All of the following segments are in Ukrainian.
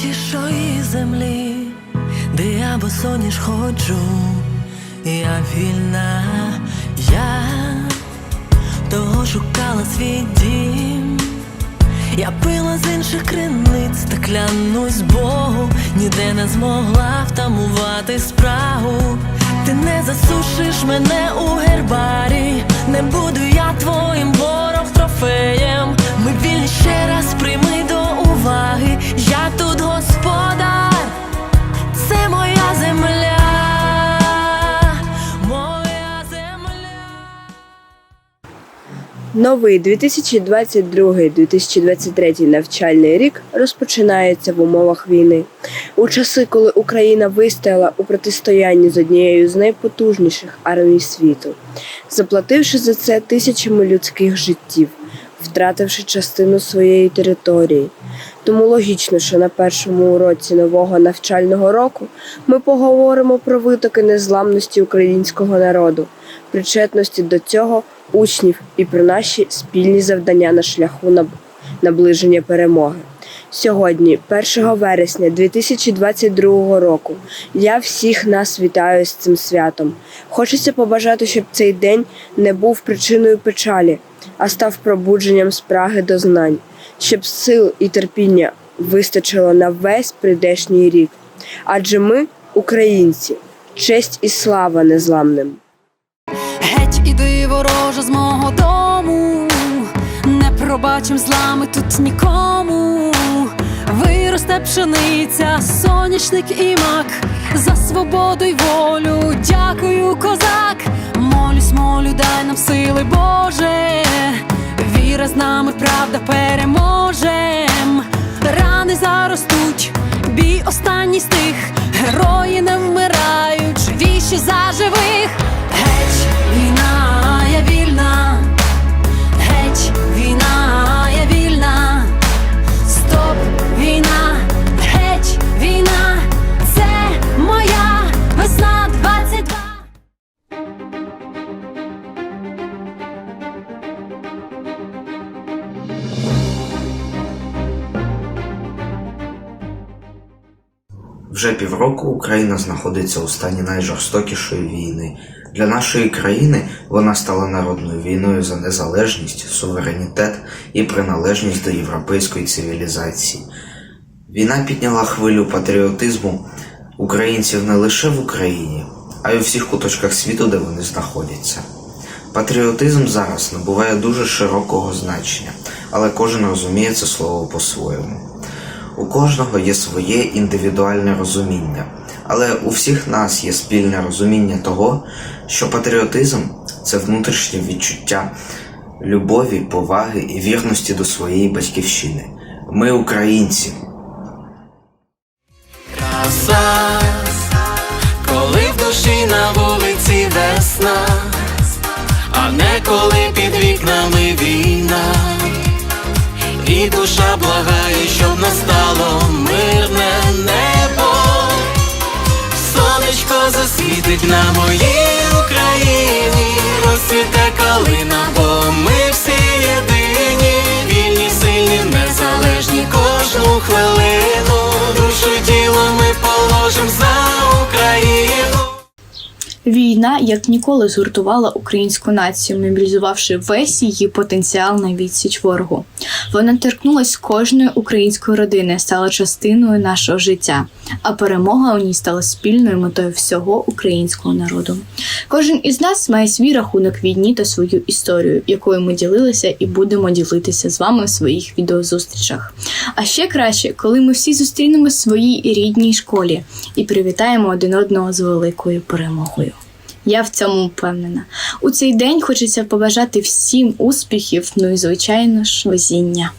найродючішої землі, де я босоніж ходжу, я вільна, я того шукала свій дім. Я пила з інших криниць, та клянусь Богу, ніде не змогла втамувати спрагу. Ти не засушиш мене у гербарі, не буду я твоїм ворог трофеєм. Ми вільні ще раз прийми до уваги. Я тут господар, це моя земля, моя земля. Новий 2022-2023 навчальний рік розпочинається в умовах війни. У часи, коли Україна вистояла у протистоянні з однією з найпотужніших армій світу, заплативши за це тисячами людських життів, втративши частину своєї території. Тому логічно, що на першому уроці нового навчального року ми поговоримо про витоки незламності українського народу, причетності до цього учнів і про наші спільні завдання на шляху наближення перемоги. Сьогодні, 1 вересня 2022 року, я всіх нас вітаю з цим святом. Хочеться побажати, щоб цей день не був причиною печалі, а став пробудженням спраги до знань, щоб сил і терпіння вистачило на весь прийдешній рік. Адже ми, українці, честь і слава незламним. Геть іди вороже з мого дому, не пробачим злами тут нікому. Виросте пшениця, соняшник і мак, за свободу й волю. Дякую, козак. Молюсь, молю, дай нам сили, Боже. Віра з нами, правда переможем. Рани заростуть, бій останній тих, Герої не вмирають, живіші за живих. Геть, війна, я вільна. Вже півроку Україна знаходиться у стані найжорстокішої війни. Для нашої країни вона стала народною війною за незалежність, суверенітет і приналежність до європейської цивілізації. Війна підняла хвилю патріотизму українців не лише в Україні, а й у всіх куточках світу, де вони знаходяться. Патріотизм зараз набуває дуже широкого значення, але кожен розуміє це слово по-своєму. У кожного є своє індивідуальне розуміння, але у всіх нас є спільне розуміння того, що патріотизм це внутрішнє відчуття любові, поваги і вірності до своєї батьківщини. Ми українці. краса, коли в душі на вулиці весна, а не коли під вікнами війна, і душа благає, щоб настало мирне небо, сонечко засвітить на моїй Україні, розцвіте калина, бо ми всі єдині, вільні, сильні, незалежні кожну хвилину, душу тіло ми положим за. Війна як ніколи згуртувала українську націю, мобілізувавши весь її потенціал на відсіч ворогу. Вона торкнулась кожної української родини, стала частиною нашого життя, а перемога у ній стала спільною метою всього українського народу. Кожен із нас має свій рахунок війні та свою історію, якою ми ділилися і будемо ділитися з вами в своїх відеозустрічах. А ще краще, коли ми всі зустрінемось в своїй рідній школі і привітаємо один одного з великою перемогою. Я в цьому впевнена. У цей день хочеться побажати всім успіхів, ну і звичайно ж везіння.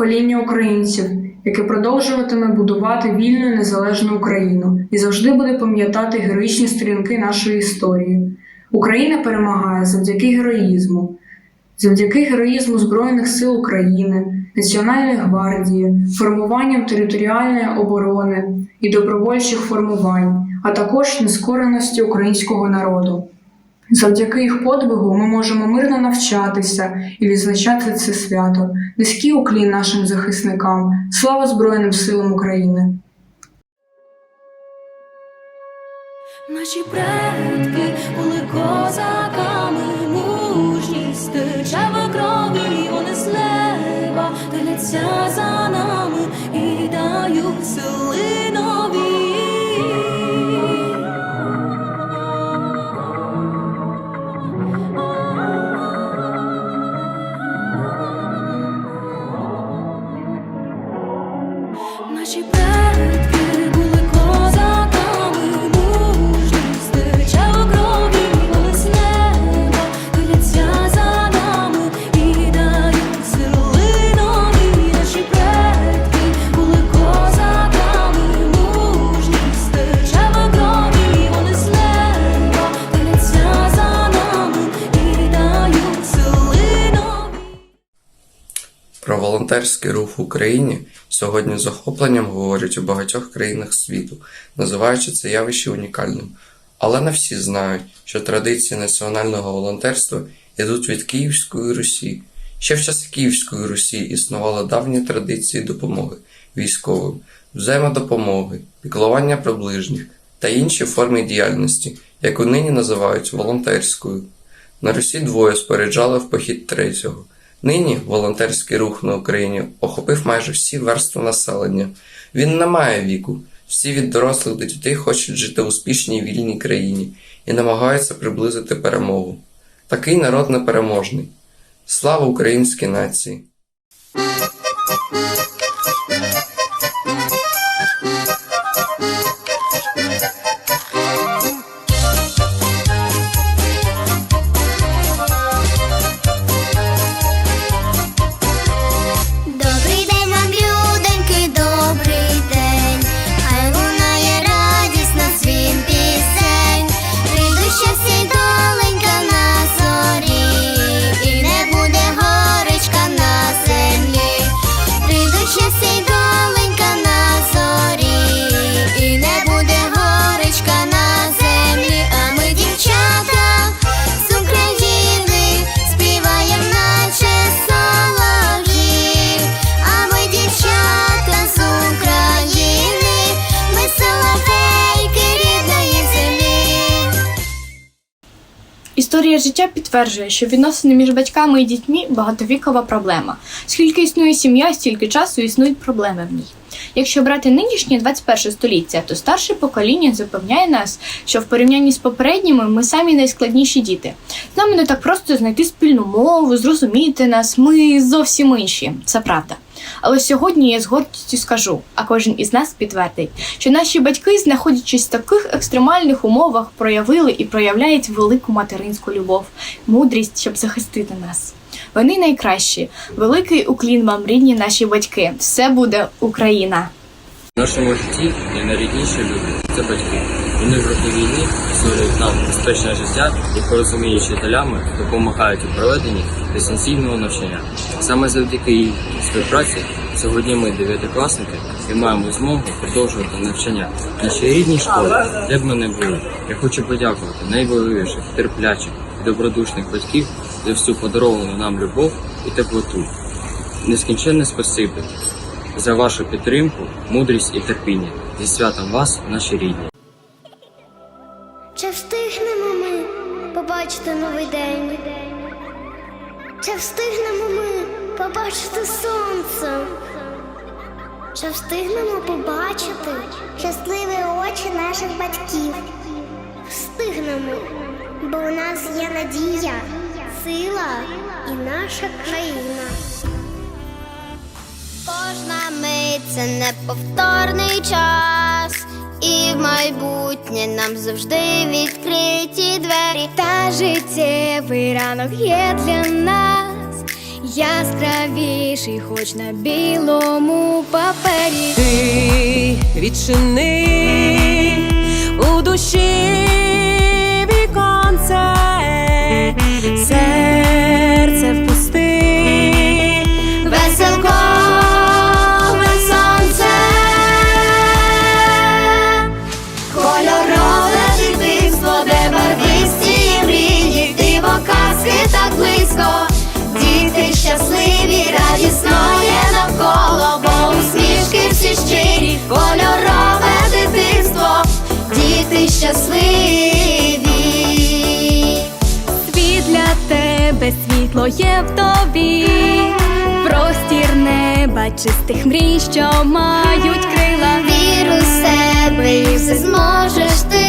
Покоління українців, яке продовжуватиме будувати вільну і незалежну Україну і завжди буде пам'ятати героїчні сторінки нашої історії. Україна перемагає завдяки героїзму, завдяки героїзму Збройних сил України, Національної гвардії, формуванням територіальної оборони і добровольчих формувань, а також нескореності українського народу. Завдяки їх подвигу ми можемо мирно навчатися і відзначати це свято. Низький уклін нашим захисникам. Слава Збройним силам України! Наші предки були козаками, мужність тече крові, вони з неба дивляться за нами і дають сили Наші предки волонтерський рух в Україні сьогодні з захопленням говорять у багатьох країнах світу, називаючи це явище унікальним. Але не всі знають, що традиції національного волонтерства йдуть від Київської Русі. Ще в часи Київської Русі існували давні традиції допомоги військовим, взаємодопомоги, піклування про ближніх та інші форми діяльності, яку нині називають волонтерською. На Русі двоє споряджали в похід третього. Нині волонтерський рух на Україні охопив майже всі верстви населення. Він не має віку. Всі від дорослих до дітей хочуть жити в успішній вільній країні і намагаються приблизити перемогу. Такий народ непереможний. Слава українській нації! Історія життя підтверджує, що відносини між батьками і дітьми багатовікова проблема. Скільки існує сім'я, стільки часу існують проблеми в ній. Якщо брати нинішнє 21 століття, то старше покоління запевняє нас, що в порівнянні з попередніми ми самі найскладніші діти. З нами не так просто знайти спільну мову, зрозуміти нас. Ми зовсім інші. Це правда. Але сьогодні я з гордістю скажу, а кожен із нас підтвердить, що наші батьки, знаходячись в таких екстремальних умовах, проявили і проявляють велику материнську любов, мудрість, щоб захистити нас. Вони найкращі. Великий уклін вам, рідні наші батьки. Все буде Україна. В нашому житті найрідніші люди це батьки. Вони в роки війни створюють нам безпечне життя і, порозуміючи вчителями, допомагають у проведенні дистанційного навчання. Саме завдяки їх співпраці сьогодні ми, дев'ятикласники, і маємо змогу продовжувати навчання в нашій рідній школі, де б ми не були. Я хочу подякувати найважливіших, терплячих добродушних батьків за всю подаровану нам любов і теплоту. Нескінченне спасибі за вашу підтримку, мудрість і терпіння. Зі святом вас, наші рідні. Встигнемо ми побачити новий день? Чи встигнемо ми побачити сонце? Чи встигнемо побачити щасливі очі наших батьків? Встигнемо, бо у нас є надія, сила і наша країна. Кожна мить це неповторний час, і в майбутнє нам завжди відкриті двері. Та життєвий ранок є для нас, яскравіший, хоч на білому папері. Ти відчини у душі віконце, серце світло є в тобі, простір неба, чистих мрій, що мають крила. Віру в себе і все зможеш ти,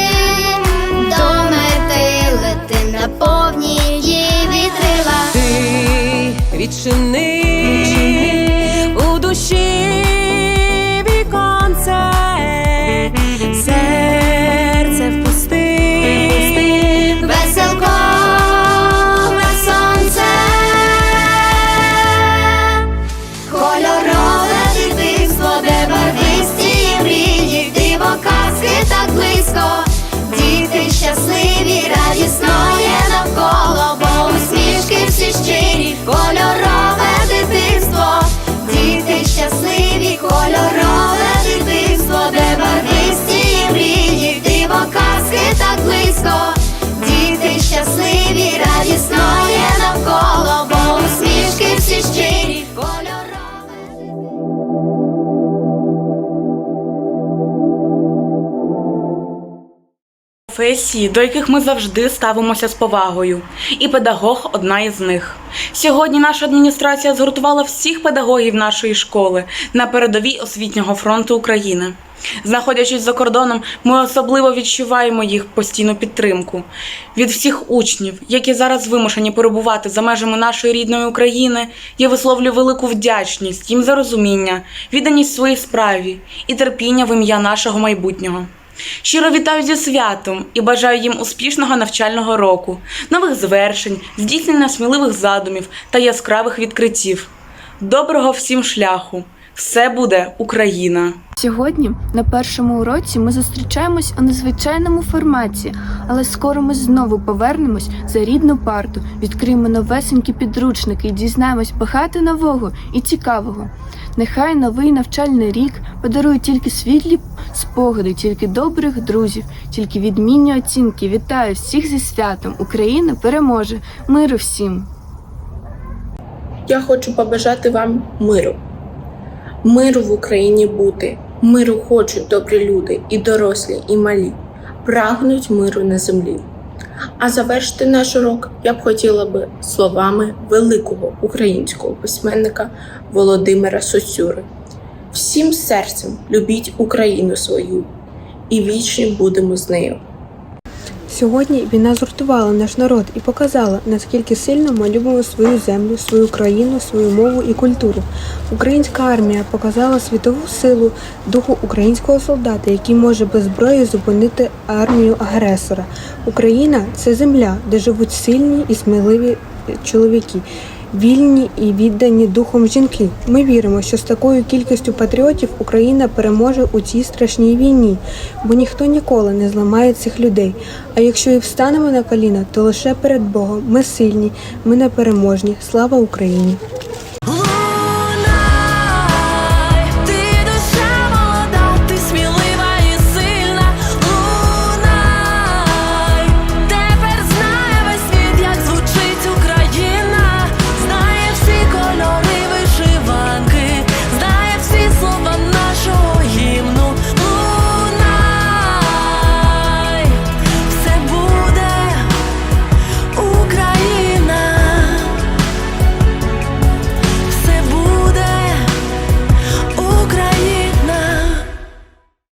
до мети лети на повні її вітрила. ти відчини щирі, професії, до яких ми завжди ставимося з повагою, і педагог одна із них. Сьогодні наша адміністрація згуртувала всіх педагогів нашої школи на передовій освітнього фронту України. Знаходячись за кордоном, ми особливо відчуваємо їх постійну підтримку від всіх учнів, які зараз вимушені перебувати за межами нашої рідної України. Я висловлюю велику вдячність їм за розуміння, відданість своїй справі і терпіння в ім'я нашого майбутнього. Щиро вітаю зі святом і бажаю їм успішного навчального року, нових звершень, здійснення сміливих задумів та яскравих відкриттів. Доброго всім шляху! Все буде Україна! Сьогодні на першому уроці ми зустрічаємось у незвичайному форматі, але скоро ми знову повернемось за рідну парту, відкриємо новесенькі підручники і дізнаємось багато нового і цікавого. Нехай новий навчальний рік подарує тільки світлі спогади, тільки добрих друзів, тільки відмінні оцінки. Вітаю всіх зі святом! Україна переможе! Миру всім! Я хочу побажати вам миру. Миру в Україні бути. Миру хочуть добрі люди, і дорослі, і малі. Прагнуть миру на землі. А завершити наш урок я б хотіла би словами великого українського письменника Володимира Сосюри. Всім серцем любіть Україну свою, і вічні будемо з нею. Сьогодні війна згуртувала наш народ і показала, наскільки сильно ми любимо свою землю, свою країну, свою мову і культуру. Українська армія показала світову силу духу українського солдата, який може без зброї зупинити армію агресора. Україна це земля, де живуть сильні і сміливі чоловіки. Вільні і віддані духом жінки. Ми віримо, що з такою кількістю патріотів Україна переможе у цій страшній війні, бо ніхто ніколи не зламає цих людей. А якщо і встанемо на коліна, то лише перед Богом. Ми сильні, ми непереможні. Слава Україні!